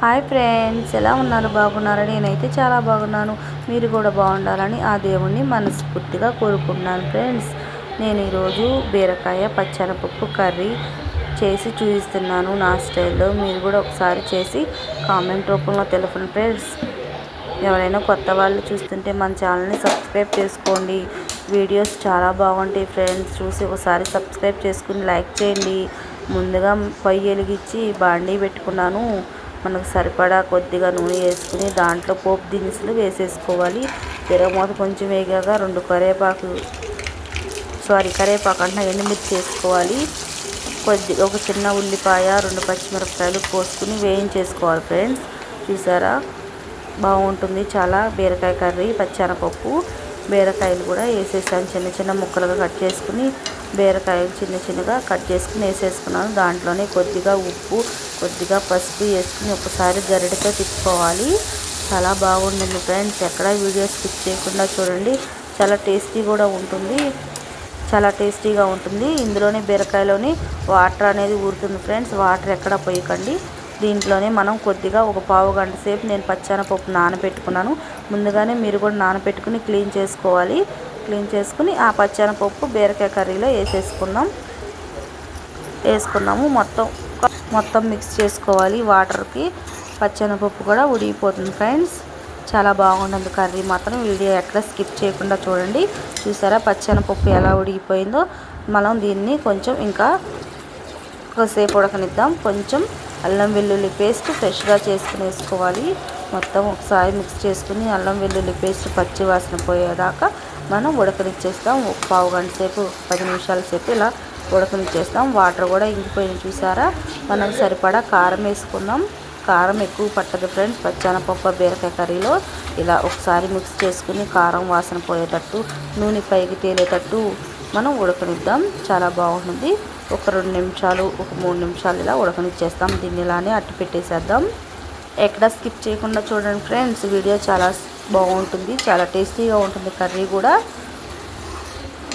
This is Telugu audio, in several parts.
హాయ్ ఫ్రెండ్స్ ఎలా ఉన్నారు? బాగున్నారా? నేనైతే చాలా బాగున్నాను. మీరు కూడా బాగుండాలని ఆ దేవుణ్ణి మనస్ఫూర్తిగా కోరుకుంటున్నాను ఫ్రెండ్స్. నేను ఈరోజు బీరకాయ పచ్చనపప్పు కర్రీ చేసి చూపిస్తున్నాను నా స్టైల్లో. మీరు కూడా ఒకసారి చేసి కామెంట్ రూపంలో తెలుపండి ఫ్రెండ్స్. ఎవరైనా కొత్త వాళ్ళు చూస్తుంటే మన ఛానల్ని సబ్స్క్రైబ్ చేసుకోండి. వీడియోస్ చాలా బాగుంటాయి ఫ్రెండ్స్. చూసి ఒకసారి సబ్స్క్రైబ్ చేసుకుని లైక్ చేయండి. ముందుగా పొయ్యి వెలిగించి బాండీ పెట్టుకున్నాను. మనకు సరిపడా కొద్దిగా నూనె వేసుకుని దాంట్లో పోపు దినుసులు వేసేసుకోవాలి. తిరగమూత కొంచెం వేగాక రెండు కరివేపాకు సారీ కరివేపాకు అంటే ఎండుమిర్చి వేసుకోవాలి. కొద్ది ఒక చిన్న ఉల్లిపాయ రెండు పచ్చిమిరపకాయలు కోసుకుని వేయించేసుకోవాలి ఫ్రెండ్స్. చూసారా? బాగుంటుంది. చాలా బీరకాయ కర్రీ పచ్చనపప్పు బీరకాయలు కూడా వేసేసాను. చిన్న చిన్న ముక్కలుగా కట్ చేసుకుని బీరకాయలు చిన్న చిన్నగా కట్ చేసుకుని వేసేసుకున్నాను. దాంట్లోనే కొద్దిగా ఉప్పు కొద్దిగా పసుపు వేసుకుని ఒకసారి గరిటతో తిప్పుకోవాలి. చాలా బాగుంటుంది ఫ్రెండ్స్. ఎక్కడ వీడియో స్కిప్ చేయకుండా చూడండి. చాలా టేస్టీ కూడా ఉంటుంది. చాలా టేస్టీగా ఉంటుంది. ఇందులోనే బీరకాయలోని వాటర్ అనేది ఊరుతుంది ఫ్రెండ్స్. వాటర్ ఎక్కడ పోయకండి. దీంట్లోనే మనం కొద్దిగా ఒక పావు గంట సేపు నేను పచ్చెనపప్పు నానబెట్టుకున్నాను. ముందుగానే మీరు కూడా నానబెట్టుకుని క్లీన్ చేసుకోవాలి. క్లీన్ చేసుకుని ఆ పచ్చెనపప్పు బీరకాయ కర్రీలో వేసేసుకున్నాం. వేసుకున్నాము. మొత్తం మొత్తం మిక్స్ చేసుకోవాలి. వాటర్కి పచ్చెనపప్పు కూడా ఉడిగిపోతుంది ఫ్రెండ్స్ చాలా బాగుంటుంది కర్రీ మాత్రం. వీడియో ఎక్కడ స్కిప్ చేయకుండా చూడండి. చూసారా పచ్చెనపప్పు ఎలా ఉడిగిపోయిందో మనం దీన్ని కొంచెం ఇంకా కొద్దిసేపు ఉడకనిద్దాం. కొంచెం అల్లం వెల్లుల్లి పేస్ట్ ఫ్రెష్గా చేసుకుని వేసుకోవాలి మొత్తం ఒకసారి మిక్స్ చేసుకుని అల్లం వెల్లుల్లి పేస్ట్ పచ్చి వాసన పోయేదాకా మనం ఉడకనిచ్చేస్తాం. ఒక పావు గంట సేపు పది నిమిషాల సేపు ఇలా ఉడకనిచ్చేస్తాం వాటర్ కూడా ఇంకిపోయి చూసారా? మనం సరిపడా కారం వేసుకుందాం. కారం ఎక్కువ పట్టదు ఫ్రెండ్స్. పచ్చనపప్పు బీరకాయ కర్రీలో ఇలా ఒకసారి మిక్స్ చేసుకుని కారం వాసన పోయేటట్టు నూనె పైకి తేలేటట్టు మనం ఉడకనిద్దాం. చాలా బాగుంటుంది. ఒక రెండు నిమిషాలు ఒక మూడు నిమిషాలు ఇలా ఉడకనిచ్చేస్తాం. దీన్ని ఇలానే అట్టు పెట్టేసేద్దాం. ఎక్కడ స్కిప్ చేయకుండా చూడండి ఫ్రెండ్స్. వీడియో చాలా బాగుంటుంది చాలా టేస్టీగా ఉంటుంది కర్రీ కూడా.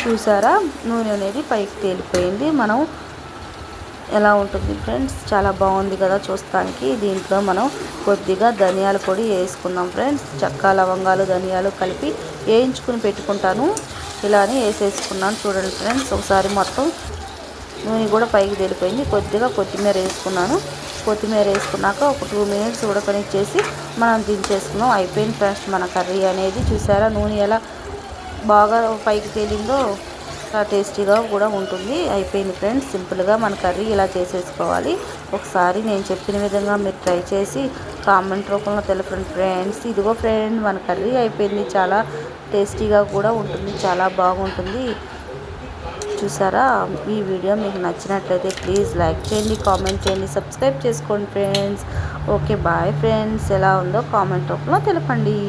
చూసారా? నూనె అనేది పైకి తేలిపోయింది. మనం ఎలా ఉంటుంది ఫ్రెండ్స్? చాలా బాగుంది కదా చూస్తానికి. దీంట్లో మనం కొద్దిగా ధనియాల పొడి వేసుకుందాం ఫ్రెండ్స్. చక్క లవంగాలు ధనియాలు కలిపి వేయించుకుని పెట్టుకుంటాను. ఇలానే వేసేసుకున్నాను చూడండి ఫ్రెండ్స్. ఒకసారి మొత్తం నూనె కూడా పైకి తెలిపోయింది. కొద్దిగా కొత్తిమీర వేసుకున్నాను. కొత్తిమీర వేసుకున్నాక ఒక టూ మినిట్స్ ఉడకనిచ్చేసి మనం దించేసుకున్నాం. అయిపోయింది ఫ్రెండ్స్ మన కర్రీ అనేది చూసారా? నూనె ఎలా బాగా పైకి తేలిందో చాలా టేస్టీగా కూడా ఉంటుంది. అయిపోయింది ఫ్రెండ్స్. సింపుల్గా మన కర్రీ ఇలా చేసేసుకోవాలి. ఒకసారి నేను చెప్పిన విధంగా మీరు ట్రై చేసి కామెంట్ రూపంలో తెలపండి ఫ్రెండ్స్. ఇదిగో ఫ్రెండ్ మన కర్రీ అయిపోయింది. చాలా టేస్టీగా కూడా ఉంటుంది. చాలా బాగుంటుంది. చూసారా? ఈ వీడియో మీకు నచ్చినట్లయితే ప్లీజ్ లైక్ చేయండి కామెంట్ చేయండి సబ్స్క్రైబ్ చేసుకోండి ఫ్రెండ్స్. Okay bye friends. ఎలా ఉందో కామెంట్ రూపంలో తెలపండి.